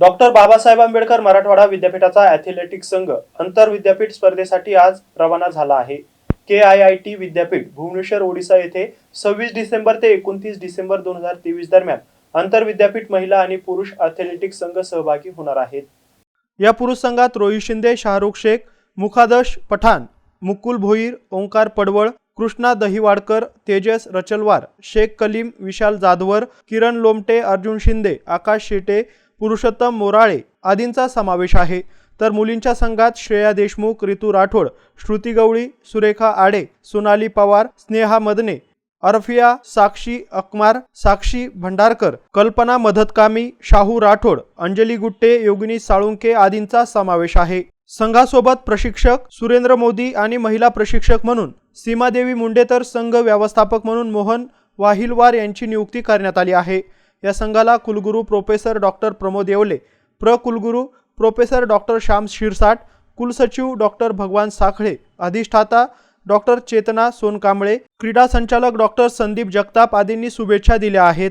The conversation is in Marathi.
डॉक्टर बाबासाहेब आंबेडकर मराठवाडा विद्यापीठाचा ॲथलेटिक्स संघ आंतर विद्यापीठ स्पर्धेसाठी आज रवाना झाला आहे. के आय आय टी विद्यापीठ भुवनेश्वर ओडिसा येथे सव्वीस डिसेंबर ते एकोणतीस डिसेंबर दोन हजार तेवीस दरम्यान आंतर विद्यापीठ महिला आणि पुरुष ॲथलेटिक्स संघ सहभागी होणार आहेत. या पुरुष संघात रोहित शिंदे शाहरुख शेख मुखादश पठाण मुकुल भोईर ओंकार पडवळ कृष्णा दहिवाडकर तेजस रचलवार शेख कलीम विशाल जाधवर किरण लोमटे अर्जुन शिंदे आकाश शेटे पुरुषोत्तम मोराळे आदींचा समावेश आहे. तर मुलींच्या संघात श्रेया देशमुख रितू राठोड श्रुती गवळी सुरेखा आडे सोनाली पवार स्नेहा मदने अरफिया साक्षी अकमार साक्षी भंडारकर कल्पना मदतकामी शाहू राठोड अंजली गुट्टे योगिनी साळुंके आदींचा समावेश आहे. संघासोबत प्रशिक्षक सुरेंद्र मोदी आणि महिला प्रशिक्षक म्हणून सीमादेवी मुंडे तर संघ व्यवस्थापक म्हणून मोहन वाहिलवार यांची नियुक्ती करण्यात आली आहे. या संघाला कुलगुरू प्रोफेसर डॉक्टर प्रमोद येवले प्र कुलगुरू प्रोफेसर डॉक्टर श्याम शिरसाट कुलसचिव डॉक्टर भगवान साखळे अधिष्ठाता डॉक्टर चेतना सोनकांबळे क्रीडा संचालक डॉक्टर संदीप जगताप आदींनी शुभेच्छा दिल्या आहेत.